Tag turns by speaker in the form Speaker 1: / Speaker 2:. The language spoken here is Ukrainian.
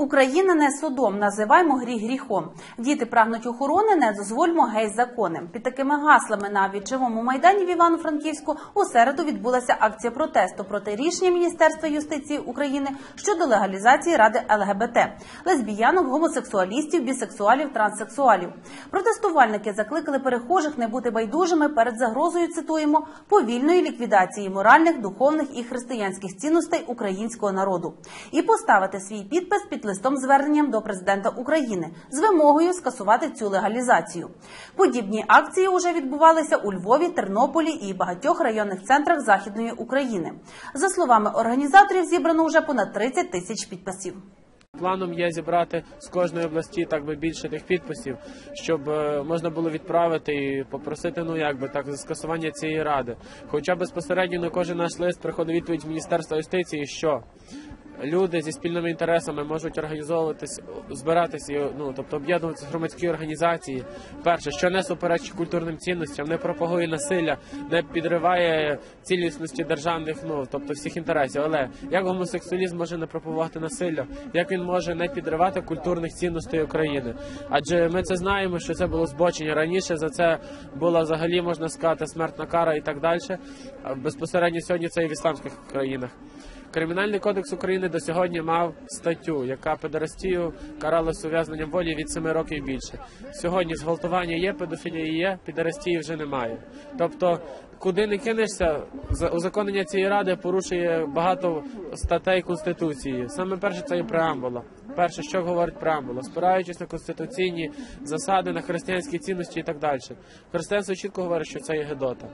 Speaker 1: Україна не содом, називаймо гріх гріхом. Діти прагнуть охорони, не дозвольмо гей закони. Під такими гаслами на вічовому майдані в Івано-Франківську у середу відбулася акція протесту проти рішення Міністерства юстиції України щодо легалізації ради ЛГБТ лесбіянок, гомосексуалістів, бісексуалів, транссексуалів. Протестувальники закликали перехожих не бути байдужими перед загрозою. Цитуємо повільної ліквідації моральних, духовних і християнських цінностей українського народу і поставити свій підпис під листом зверненням до президента України з вимогою скасувати цю легалізацію. Подібні акції вже відбувалися у Львові, Тернополі і багатьох районних центрах Західної України. За словами організаторів, зібрано вже понад 30 тисяч підписів.
Speaker 2: Планом є зібрати з кожної області так би більше тих підписів, щоб е, можна було відправити і попросити, ну якби так, за скасування цієї ради. Хоча безпосередньо на кожен наш лист приходить відповідь Міністерства юстиції, що люди зі спільними інтересами можуть організовуватись, збиратися, ну тобто об'єднуватися громадські організації. Перше, що не суперечить культурним цінностям, не пропагує насилля, не підриває цілісності державних, ну тобто всіх інтересів. Але як гомосексуалізм може не пропагувати насилля, як він може не підривати культурних цінностей України? Адже ми це знаємо, що це було збочення раніше. За це була взагалі можна сказати смертна кара і так далі. Безпосередньо сьогодні це і в ісламських країнах. Кримінальний кодекс України до сьогодні мав статтю, яка педерастію каралась ув'язненням волі від 7 років і більше. Сьогодні зґвалтування є, педофілія є, підерастії вже немає. Тобто, куди не кинешся, за- узаконення цієї ради порушує багато статей конституції. Саме перше це є преамбула. Перше, що говорить преамбула, спираючись на конституційні засади, на християнські цінності і так далі. Християнство чітко говорить, що це є гедота.